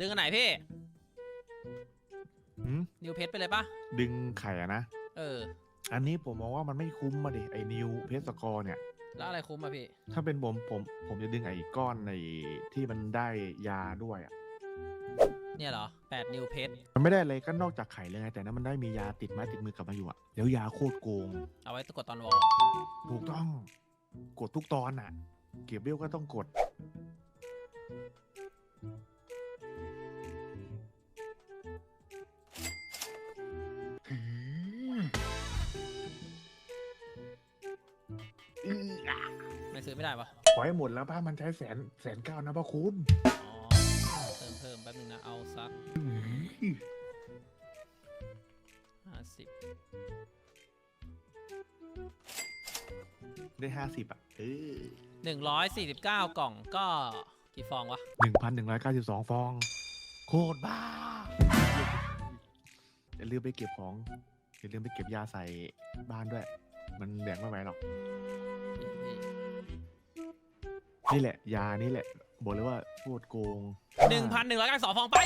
ดึงอันไหนพี่ หืมนิวเพชรไปเลยปะดึงไข่อะนะ เออ อันนี้ผมมองว่ามันไม่คุ้มมาดิไอ้นิวเพสกอร์เนี่ย แล้วอะไรคุ้มอะพี่ ถ้าเป็นผมผมผมจะดึงไอ้ก้อนในที่มันได้ยาด้วยอะเนี่ยเหรอแปดนิวเพชร มันไม่ได้อะไรก็นอกจากไข่เลยไงแต่นั้นมันได้มียาติดไม้ติดมือกลับมาอยู่อะแล้วยาโคตรโกง เอาไว้กดตอนวอลถูกต้อง กดทุกตอนอะเก็บเบี้ยวก็ต้องกด ซื้อไม่ได้ปะขอให้หมดแล้วป้ามันใช้แสนแสนเก้านะพ่อคุณอ๋อเติมเพิ่มแป๊บนึงนะ เอาสักห้าสิบได้ห้าสิบอะเออหนึ่งร้อยสี่สิบเก้ากล่องก็กี่ฟองวะ หนึ่งพันหนึ่งร้อยเก้าสิบสองฟอง โคตรบ้าอย่าลืมไปเก็บของอย่าลืมไปเก็บยาใส่บ้านด้วย มันแบกไม่ไหวหรอก นี่ แหละ ยานี่แหละ บอกเลยว่าโคตรโกงหนึ่งพันหนึ่งร้อยเก้าสิบสองฟองไป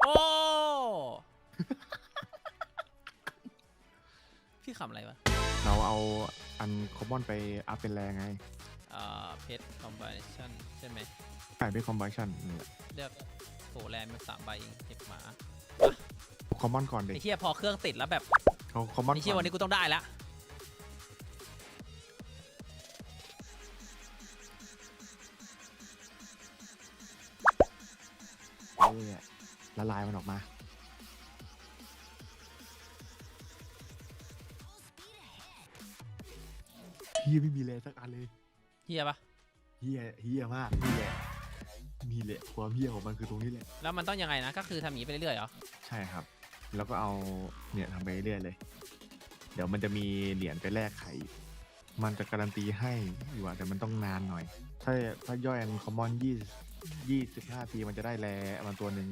โอ้ พี่ขำอะไรวะเราเอาอันคอมมอนไปอัพเป็นแรงไงเอ่อเพชรคอมบิเนชั่นใช่ไหมใส่ไปคอมบิชันนี่แหละเลือกโหแลนด์มาสามใบเองเก็บหมา คอมมอนก่อนเด็ไอ้เหี้ยพอเครื่องติดแล้วแบบเอาคอมมอนไอ้ก่เหี้ยอวันนนี้กูต้องได้ละเออละลายมันออกมา เฮียไม่มีแรงสักอันเลย เหี้ยปะเฮียเฮียมากนี่แหละนี่แหละความเฮียของมันคือตรงนี้แหละ แล้วมันต้องยังไงนะก็คือทำอย่างนี้ไปเรื่อยๆเหรอ ใช่ครับ แล้วก็เอาเนี่ยทำไปเรื่อยๆเลย เดี๋ยวมันจะมีเหรียญไปแลกไข่มันจะการันตีให้อยู่อะแต่มันต้องนานหน่อย ถ้าถ้าย่อยอันคอมมอนยี่ยี่สิบห้าทีมันจะได้แลมันตัวหนึ่ง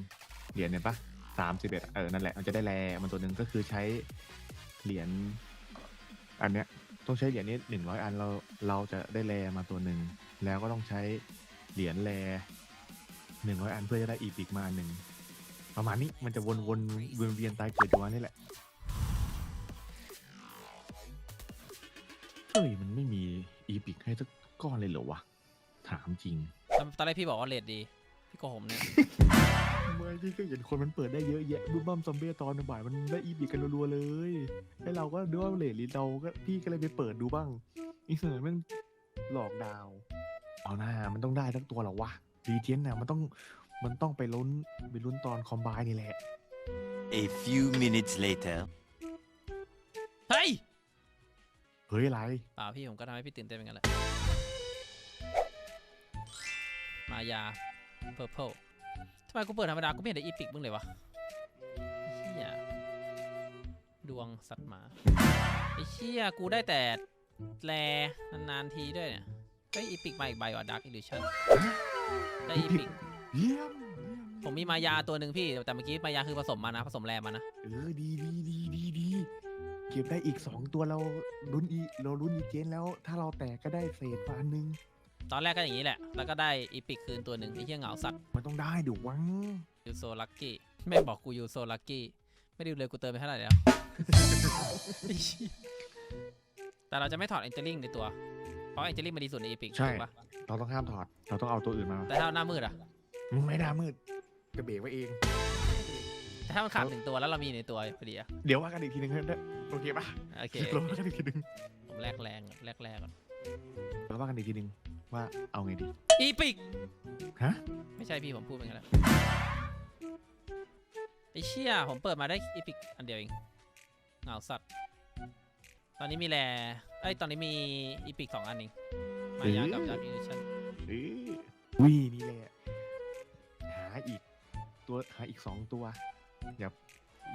เหรียญเนี่ยปะสามสิบเอ็ดเออนั่นแหละมันจะได้แลมันตัวหนึ่งก็คือใช้เหรียญอันเนี้ยต้องใช้เหรียญนี้หนึ่งร้อยอันเราเราจะได้แลมาตัวหนึ่งแล้วก็ต้องใช้เหรียญแลหนึ่งร้อยอันเพื่อจะได้อีพิกมาหนึ่ง ประมาณนี้มันจะวนวนวนเวียนตายเกิดอยู่วันนี่แหละเฮ้ยมันไม่มีอีพิกให้สักก้อนเลยเหรอวะ ถามจริง ตอนตอนแรกพี่บอกว่าเลดดี พี่โกหกเนี่ยไม่พี่ก็เห็นคนมันเปิดได้เยอะแยะบึ้มบ้มซอมเบ้ตอนบ่ายมันได้อีพิกกันรัวๆเลยไอเราก็ดูว่าเลดลิเราก็พี่ก็เลยไปเปิดดูบ้างอีเสือมันหลอกดาว เอาหน้ามันต้องได้ทั้งตัวเหรอวะรีเจนน่ะมันต้อง มันต้องไปลุ้นไปลุ้นตอนคอมไบนี่แหละ A few minutes later. เฮ้ยเฮ้ยอะไรเปล่าพี่ผมก็ทำให้พี่ตื่นเต้นเหมือนกันแหละ มายา purple ทำไมกูเปิดธรรมดากูไม่เห็นได้อีพิกมึงเลยวะไอ้เฮียดวงสัตว์หมาไอ้เชี่ยกูได้แต่แลนานๆทีด้วยเนี่ยเฮ้ยอีพิกมาอีกใบว่ะ Dark Illusion ได้อีพิก เยี่ยมเยี่ยมผมมีมายาตัวหนึ่งพี่ แต่เมื่อกี้มายาคือผสมมานะ ผสมแรมานะ เออดีดีดีดีดีเก็บได้อีกสองตัวเราลุ้นอีเราลุ้นอีเจนแล้ว ถ้าเราแตกก็ได้เศษมาอันนึงตอนแรกก็อย่างนี้แหละ แล้วก็ได้อีพิกคืนตัวหนึ่งไอ้เหี้ยเหงาสัตว์มันต้องได้ดูวังยูโซลักกี้แม่งบอกกูยูโซลักกี้ ไม่ดูเลยกูเติมไปเท่าไหร่แล้ว แต่เราจะไม่ถอดเอนเจลิงในตัว เพราะเอนเจลิงมันดีสุดในอีพิกใช่ ถูกปะเราต้องห้ามถอด เราต้องเอาตัวอื่นมา แต่ถ้าหน้ามืดอะ ไม่ได้มืดจะเบรกไว้เอง แต่ถ้ามันขาดหนึ่งตัวแล้วเรามีในตัวพอดีอะเดี๋ยวว่ากันอีกทีนึงได้โอเคปะโอเค เราว่ากันอีกทีนึงผมแลกแรงแลกแรงก่อนเราว่ากันอีกทีนึงว่าเอาไงดี อีพิก ฮะ ไม่ใช่พี่ผมพูดไปงั้นแหละไอเชี่ยผมเปิดมาได้อีพิกอันเดียวเองเหงาสัตว์ ตอนนี้มีแรไอยตอนนี้มีอีพิกสองอันเอง มายากับดาร์กอินชันเอ้ยวีนี่แหละหาอีกตัวหาอีกสองตัว อย่า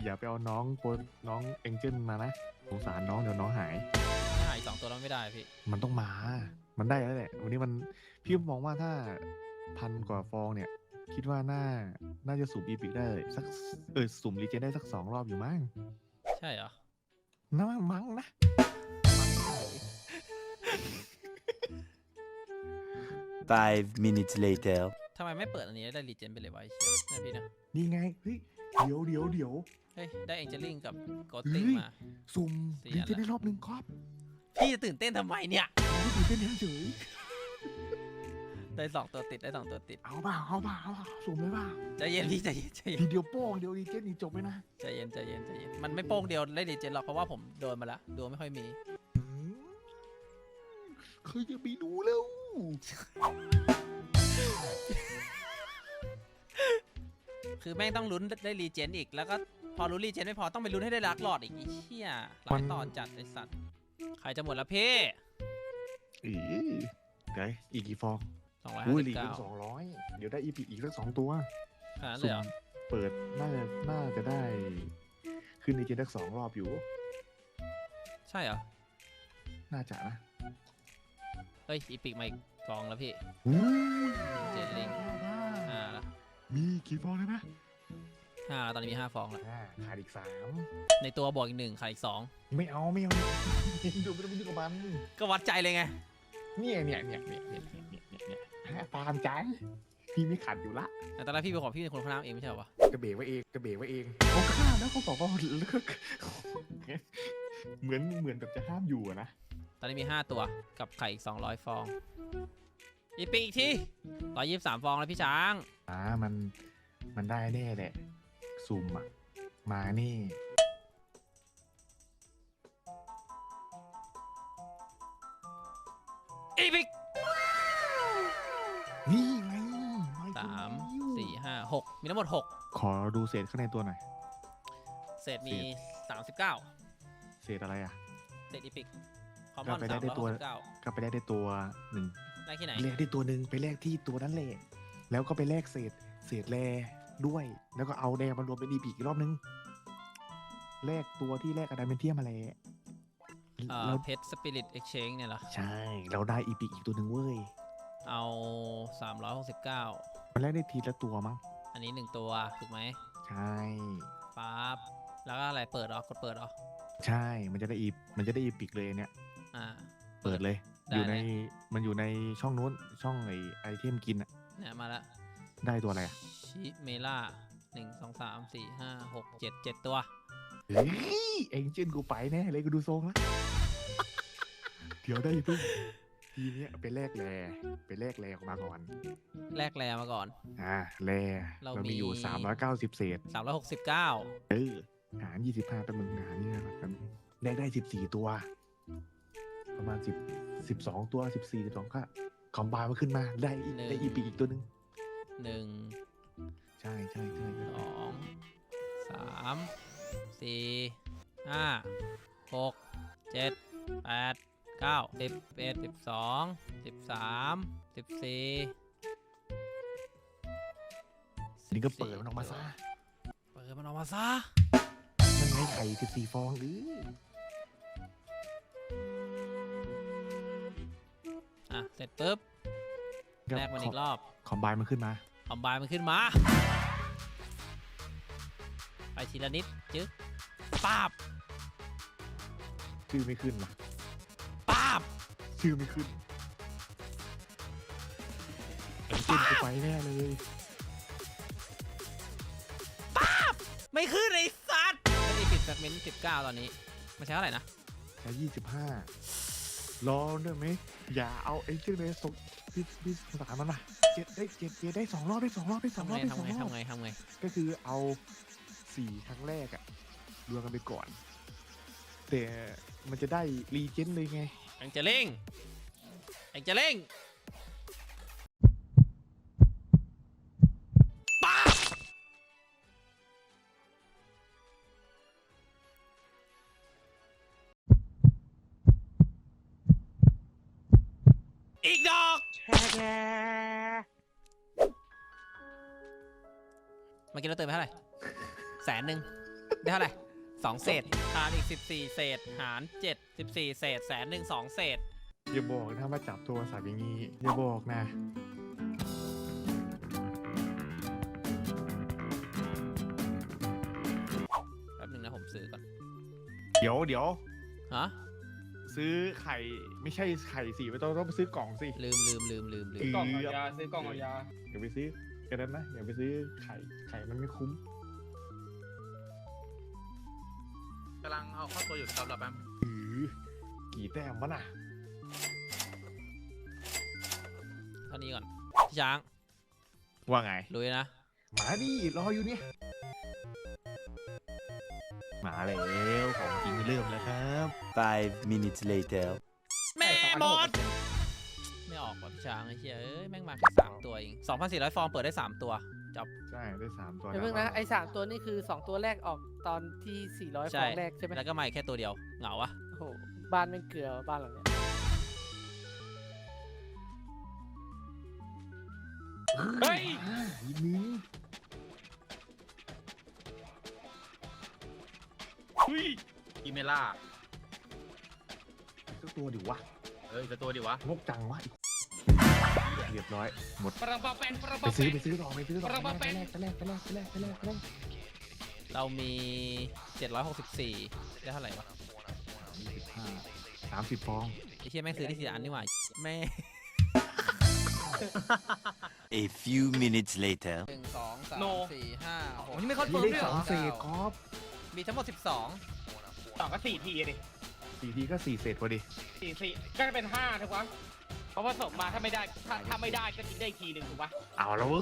อย่าไปเอาน้องโปนน้องเอ็นจินมานะสงสารน้องเดี๋ยวน้องหาย หายสองตัวแล้วไม่ได้พี่ มันต้องมา มันได้แล้วแหละ วันนี้มันพี่มองว่าถ้าพันกว่าฟองเนี่ย คิดว่าน่าน่าจะสุ่มอีพิกได้สักเออสุ่มรีเจนได้สักสองรอบอยู่มั้งใช่เหรอ น่ามั้งนะ5 minutes later. ทำไมไม่เปิดอันนี้ได้รีเจนไปเลยวะไอ้เชี่ยนั่นพี่นะ นี่ไงเฮ้ยเดี๋ยวเดี๋ยวเดี๋ยวเฮ้ย ได้เอ็นเจลิงกับโกดติ้งเฮ้ยมา สุ่มสี่ดีอันเจละได้รอบหนึ่งครับพี่จะตื่นเต้นทำไมเนี่ย ไม่ตื่นเต้นเฉยได้สองตัวติดได้สองตัวติดเอาเปล่าเอาเปล่าเอาเปล่าสุ่มเลยเปล่าใจเย็นพี่ใจเย็นใจเย็นทีเดียวโป้งเดียวดีเจนี่จบไหมนะใจเย็นใจเย็นใจเย็นมันไม่โป้งเดียวได้รีเจนหรอกเพราะว่าผมโดนมาแล้วดวงไม่ค่อยมีอืม เคยจะไปดูแล้ว คือแม่งต้องลุ้นได้รีเจนอีก แล้วก็พอรู้รีเจนไม่พอต้องไปลุ้นให้ได้ลักหลอดอีกไอ้เชี่ยหลายตอนจัดไอสัตว์ ใครจะหมดละพี่อีเดี๋ยวอีกกี่ฟองสองร้อยอุ้ห้ายสิลีบกเก้าสองร้อยเดี๋ยวได้อีพีอีกสักสองตัวขนาดนั้นเลยเหรอเปิดน่าจะน่าจะได้ ขึ้นในเจนสักสองรอบอยู่ ใช่เหรอ น่าจะนะ เฮ้ยอีปิกมาอีกฟองแล้วพี่อู้ยเจนลิงห้าละมีกี่ฟองเลยไหมห้าแล้วตอนนี้มีห้าฟองแล้วอ่าขาดอีกสามในตัวบวกอีกหนึ่งขาดอีกสองไม่เอาไม่เอาดูไม่ต้องไปยุ่งกับมันก็วัดใจเลยไงเนี่ยเนี่ยเนี่ยเนี่ยเนี่ยเนี่ยเนี่ยเนี่ยฮะตามใจพี่ไม่ขัดอยู่ละแต่ตอนแรกพี่ไปขอพี่เป็นคนพนักเองไม่ใช่เหรอวะกระเบรกไว้เองกระเบรกไว้เองเขาฆ่าแล้วเขาบอกว่าเลิกเหมือนเหมือนแบบจะห้ามอยู่อะนะ ตอนนี้มีห้าตัวกับไข่อีกสองร้อยฟอง อีปิกอีกทีร้อยยี่สิบสามฟองแล้วพี่ช้าง อ่ามันมันได้แน่แหละสุ่มอะมานี่ อีปิกนี่ไงสามสี่ห้าหกมีทั้งหมดหกขอดูเศษข้างในตัวหน่อยเศษมีสามสิบเก้าเศษอะไรอะ เศษอีปิก คอมมอนก็ไปได้สามได้ร้อยตัหวกสิบเก้าก็ไปได้ได้ตัวหนึ่งได้ที่ไหนแลกได้ตัวหนึ่งไปแลกที่ตัวนั้นแหละแล้วก็ไปแลกเศษเศษแลด้วย แล้วก็เอาแดงมารวมเป็นอีพีอีกรอบนึงแลกตัวที่แลกอะไดเมนเทียมมาแล้วเอ่อแล้วเพชรสปิริตเอ็กชแนเนี่ยเหรอ ใช่ เราได้อีพีอีกตัวหนึ่งเว้ย เอาสามร้อยหกสิบเก้ามันแลกได้ทีละตัวมั้ง อันนี้หนึ่งตัว ถูกไหม ใช่ปั๊บแล้วก็อะไรเปิดออกกดเปิดออก ใช่มันจะได้อีมันจะได้อีพิกเลยเนี่ย อ่า เปิดเลย ได้อยู่ในเลยมันอยู่ในช่องนู้นช่องไอไอเทมกินอะเนี่ยมาแล้วได้ตัวอะไรอะชิเมล่าหนึ่งสองสามสี่ห้าหกเจ็ดเจ็ดตัว เฮ้ยเอ็งเจนกูไปแน่เลยกูดูทรงแล้วเดี๋ยวได้เพิ่งทีเนี้ยไปแลกแลไปแลกแลออกมาก่อนแลกแรมาก่อน อ่าแลเราเรามีมี อยู่สามร้อยเก้าสิบเศษ สามร้อยหกสิบเก้าเออหารยี่สิบห้าเป็นมึงหารนี่นะครับแลกได้สิบสี่ตัว ประมาณสิบสิบสองตัวสิบสี่สิบสองก็คอมบายมาขึ้นมาได้อีกได้อีปีอีกตัวหนึงหนึ่งใช่ใช่ใช่ใช่สองสามสี่ห้าหกเจ็ดแปดเก้าสิบเอ็ดสิบสองสิบสามสิบสี่นี่ก็เปิดมันออกมาซะ เปิดมันออกมาซะมันไงไข่สิบสี่ฟองหรือ อะ เสร็จปุ๊บแลกมันอีกรอบ คอมบายมันขึ้นมา คอมบายมันขึ้นมา ไปทีละนิด จึ๊กป้าบชื่อไม่ขึ้นว่ะป้าบชื่อไม่ขึ้นไอ้เจนกูไปแน่เลยไม่ขึ้นไอ้สัตว์ไม่ได้ปิดแฟกเมนต์สิบเก้าตอนนี้ มันใช้เท่าไหร่นะ ใช้ยี่สิบห้า รอได้ไหมอย่าเอาไอ้เจ้าเลยส่งพี่พี่สงสารมันนะเจ็ดได้เจ็ดเจ็ดได้สองรอบได้สองรอบได้สองทำรอไงบได้สองทำไงรอบทำไงทำไงก็คือเอาสี่ครั้งแรกอะรวมกันไปก่อน แต่มันจะได้รีเจนเลยไงเอ็งจะเร่งเอ็งจะเร่ง อีกดอกเมื่อกี้เราเติมไปเท่าไหร่แสนหนึ่งได้เท่าไหร่สองเศษหารอีกสิบสี่เศษ หารเจ็ดสิบสี่เศษแสนหนึ่งสองเศษ อย่าบอกนะว่าจับโทรศัพท์อย่างนี้อย่าบอกนะ แป๊บหนึ่งนะผมซื้อก่อน เดี๋ยวเดี๋ยวฮะ ซื้อไข่ไม่ใช่ไข่สิไม่ต้องต้องไปซื้อกล่องสิ ลืมลืมลืมลืมลืคืมอกล่องเอายาซื้อกล่องเอายาอย่าไปซื้อกันนั้นนะอย่าไปซื้อไข่ไข่มันไม่คุ้มกำลังเอาเข้าตัวอยู่ครับเราแป๊บหือกี่แต้มวะน่ะเท่านี้ก่อนพี่ช้างว่าไงลุยนะ มาดิรออยู่เนี่ย มาแล้วของจริงเริ่มแล้วครับ Five minutes later. แม่บอสไม่ออกว่ะพี่ช้างไอ้เหี้ยเอ้ยแม่งมาแค่สามตัวเอง2,400ฟองเปิดได้3ตัวจบใช่ได้สามตัวเดี๋ยวเพิ่งนะไอ้สามตัวนี่คือสองตัวแรกออกตอนที่สี่ร้อยฟใช่องแรกใช่ไหมแล้วก็มาอีกแค่ตัวเดียวเหงาวะโอ้โหบ้านไม่เกลือบ้านหลังเนี้ยเฮ้ย อ่าอีกนึงอีเมล่าสักตัวดิวะเอ้ยจะตัวดิวะ งกจังวะเรียบร้อยหมดปรังปาแปนปรังไปปาแปซื้อน ไปซื้อต่อไปซื้อต่อปะปะไปแปะแรกไปแรกไปแรกไปแรกไปแรกไปแรกเรามี 764 ได้เท่าไหร่วะสิบห้าสามสิบฟองไอ้เหี้ยแม่งซื้อที่สี่อันนี่หว่าแม่ A few minutes later. หนึ่งสองสามโนสี่ห้าหกนี่ไม่คอนเฟิพี่ร์มได้ด้วยสเหรองอเศษกอล์ฟ มีทั้งหมด 12สองก็สี่ทีดิสี่ทีก็สี่เศษพอดี สี่สี่ก็จะเป็นห้าถูกปะเพราะว่าสมมาถ้าไม่ได้ถ้าถ้าไม่ได้ก็ทิ้งได้อีกทีหนึ่งถูกปะเอาแล้วเว้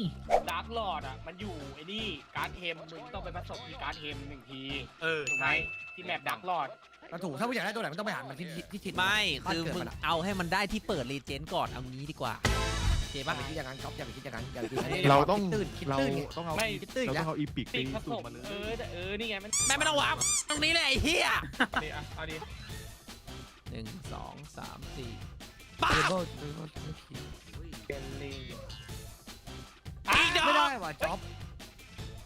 ยดาร์กลอดอะมันอยู่ไอ้นี่การ์ดเทมมึงต้องไปผสมที่การ์ดเทมหนึ่งทีเออถูกไหมใช่ที่แมปดาร์กลอดมันถูกถ้าผู้อยากได้ตัวไหนมันต้องไปหามันที่ที่ที่ถิ่นไม่บ้านคือเกิดมึงมันอะเอาให้มันได้ที่เปิดรีเจนก่อน เอางี้ดีกว่าโอ เคบ้าปะนไปคิดอย่างนั้นก๊อฟอย่าไปคิดอย่างนั้นอย่าไปคิดอย่างนั้นเราต้องคิดตื้นคิดเราตื้นไงต้องเอาไม่ คิดตื้นเราอีกต้แล้องวเอาอีปิกไปปีกผสสูบมมาเลยเออแต่เออนี่ไงมันแม่ไม่ต้องวางตรงนี้เลยไอ้เหี้ยเอาดิอะเอาดิหนึ่งสองสามสี่เดบิวต์เดบิวต์ไม่ผิดเป็นลิงไม่ได้ว่ะจ๊อบ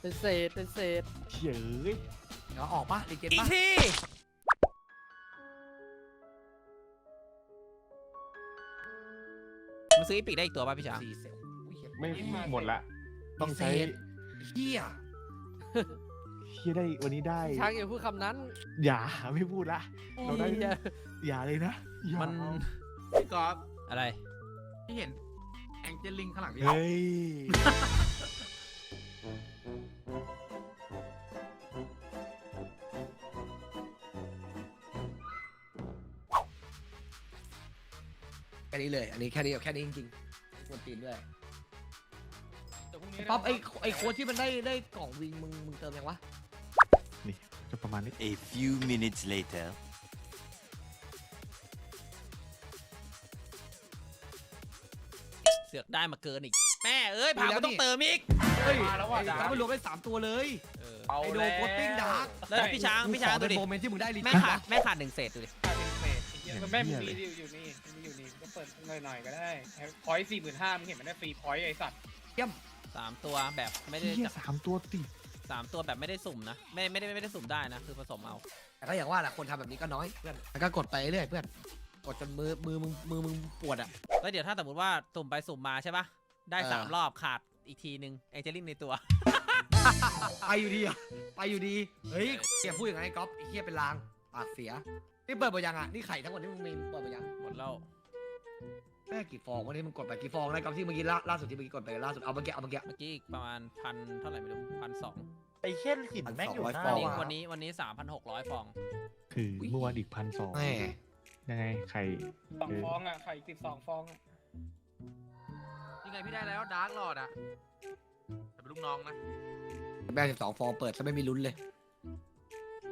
เป็นเศษเป็นเศษเฉยเดี๋ยวออกปะรีเจนอีกปะที ซื้ออีปิกได้อีกตัวป่ะพี่ช้างสี่เซลอุ้ยเหี้ยไม่หมดละ ต้องใช้เศษเฮียเฮียได้วันนี้ได้ช้างอย่าพูดคำนั้นอย่าไม่พูดละ เราได้อย่าอย่าเลยนะอย่ามันพี่กอล์ฟอะไรพี่เห็นแองเจลิงข้างหลังพี่เฮ้ย ค่นี้เลย อันนี้แค่นี้แค่นี้จริงๆควรตีนด้วยเดี๋ยวพรุ่งนี้ป๊อปไอ้ไอ้โค้ดที่มันได้ได้กล่องวิงมึงมึงเติมยังวะ จะประมาณนี้ A few minutes later. เสือกได้มาเกินอีก แม่เอ้ยผ่านก็ต้องเติมอีก เฮ้ยมาแล้วว่ะไอ้ดาจ๊อบร์กมันรวมได้สามตัวเลย เออ เอาไอ้โดแล้วโคตติ้งดาร์กแล้วพี่ช้างพี่ช้างกูขอดูเป็นดิโมเมนต์ที่มึงได้รีแม่เจนขาดวะแม่ขาดหนึ่งเศษดูดิอะเป็นเศษไอ้เหี้ยแม่มึงมีอยู่อยู่นี่มีอยู่นี่ก็ เปิดหน่อยๆก็ได้พอยสี่หมื่นห้ามึงเห็นมันได้ฟรีพอยต์ไอ้สัตว์สามตัวแบบไม่ได้เฮียจับสามตัวติดสามตัวแบบไม่ได้สุ่มนะ ไม่ไม่ได้ไม่ได้สุ่มได้นะ คือผสมเอา แต่ก็อย่างว่าแหละคนทำแบบนี้ก็น้อยเพื่อนแล้วก็กดไปเรื่อยเพื่อนกดจนมือมือมึงมือมึงปวดอะแล้วเดี๋ยวถ้าสมมติว่าสุ่มไปสุ่มมาใช่ปะได้เออสามรอบขาดอีกทีนึงแองเจลิงในตัว ไปอยู่ดีอะไปอยู่ดีเฮ้ยอย่าพูดอย่างนั้นไอ้ก๊อฟไอ้เหี้ยเป็นลางปากเสียนี่เปิดหมดยังอะนี่ไข่ทั้งหมดที่มึงมีเปิดหมดยังหมดแล้ว แม่กี่ฟองวันนี้มึงกดไปกี่ฟองนะก๊อฟที่เมื่อกี้ล่าล่าสุดที่เมื่อกี้กดไปล่าสุดเอาเมื่อกี้เอาเมื่อกี้ เมื่อกี้อีกประมาณพันเท่าไหร่ไม่รู้พันสองไอ้เช่นหินแม่งอยู่หน้าฟองวันนี้ว่ะ วันนี้วันนี้สามพันหกร้อยฟอง คือเมื่อวานอีกพันสองแม่ยังไงไข่สองฟองอะ ไข่สิบสองฟองอะยังไงพี่ได้แล้วดาร์กลอดอะแต่เป็นลูกน้องนะแม่สิบสองฟองเปิดซะไม่มีลุ้นเลย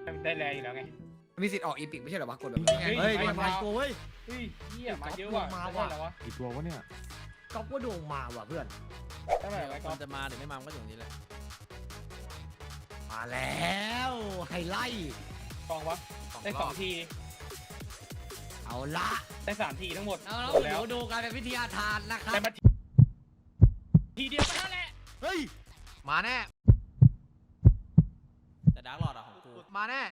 มันได้แรงอยู่แล้วไง มีสิทธิ์ออกอีพิกไม่ใช่เหรอวะกดแบบนี้เฮ้ยเฮ้ยไม่มันมามาตัวเว้ย เฮ้ยเหี้ยมาเยอะว่ะมามาว่ะ แล้ววะอีกตัววะเนี่ยก๊อฟว่าดวงมาว่ะเพื่อน เท่าไหร่ไว้ก่อมันนจะมาหรือไม่มามันก็อยู่ตรงนี้แหละมาแล้วไฮไลท์ฟองวะสองได้รสอองบทีเอาละได้สามทีทั้งหมดเอาแล้วหมดเดี๋ยวดูการเป็นวิทยาทานนะครับแต่มาทีเดียวก็นั่นแหละเฮ้ยมาแน่แต่ดาร์กหลอดอะของกูมาแน่เฮ้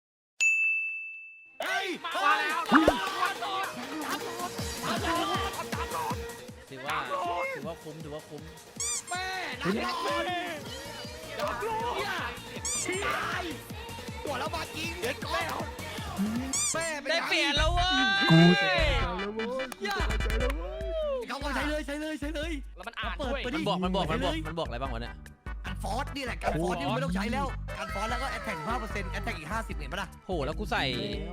ยมาแล้วถือว่าถือว่าคุ้มถือว่าคุ้มแม่นักรักเลยดับลูกเนี่ยตายตัวแล้วมากินเด็ดแม่แม่ได้เปลี่ยนแล้วเว้ยกูใจแล้วเว้ยเขาก็ใช้เลยใช้เลยใช้เลยแล้วมันอ่านด้วยมันบอกมันบอกมันบอกมันบอกอะไรบ้างวะเนี่ย ฟอสนี่แหละการฟอสนี่ไม่ต้องใช้แล้ว การฟอสแล้วก็แอตแทกห้าเปอร์เซ็นต์แอตแทกอีกห้าสิบเห็นปะล่ะโหแล้วกูใส่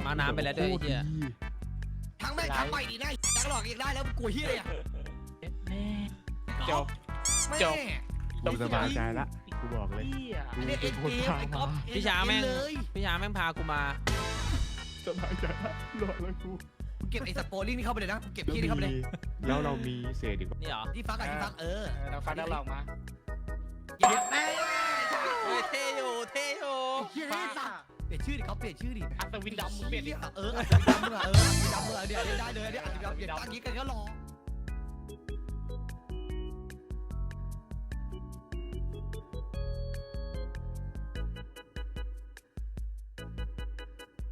มาน้ำไปแล้วด้วยไอ้เหี้ยทั้งแม่งทั้งใหม่ดีนะจังหลอกอีกได้แล้วมึงกลัวเฮียอะไรอะจบแม่จบกูสบายใจละกูบอกเลยอันนี้เอ็นเกมไอ้ก๊อฟพี่ช้างแม่งเลยพี่ช้างแม่งพากูมาสบายใจละรอดแล้วกูเก็บไอ้สปอร์ลิงนี่เข้าไปเลยนะเก็บแล้วที่นี่เข้าไปเลยมีแล้วเรามีเศษอีกวะนี่เหรอที่ฟักอะที่ฟักเออเออ เราฟันแล้วเรามาเย็บ แม่เฮ้ยเท่อยู่เท่อยู่ เฮียนี่สัตว์เปลี่ยนชื่อดิเขาเปลี่ยนชื่อดิอัศวินดำมึงเปลี่ยนดิเอออัศวินดำมึงอะเอออัศวินดำมึงอะเดี๋ยวได้เลยเดี๋ยวอัศวินดำเปลี่ยนตั้งงี้กันก็รอ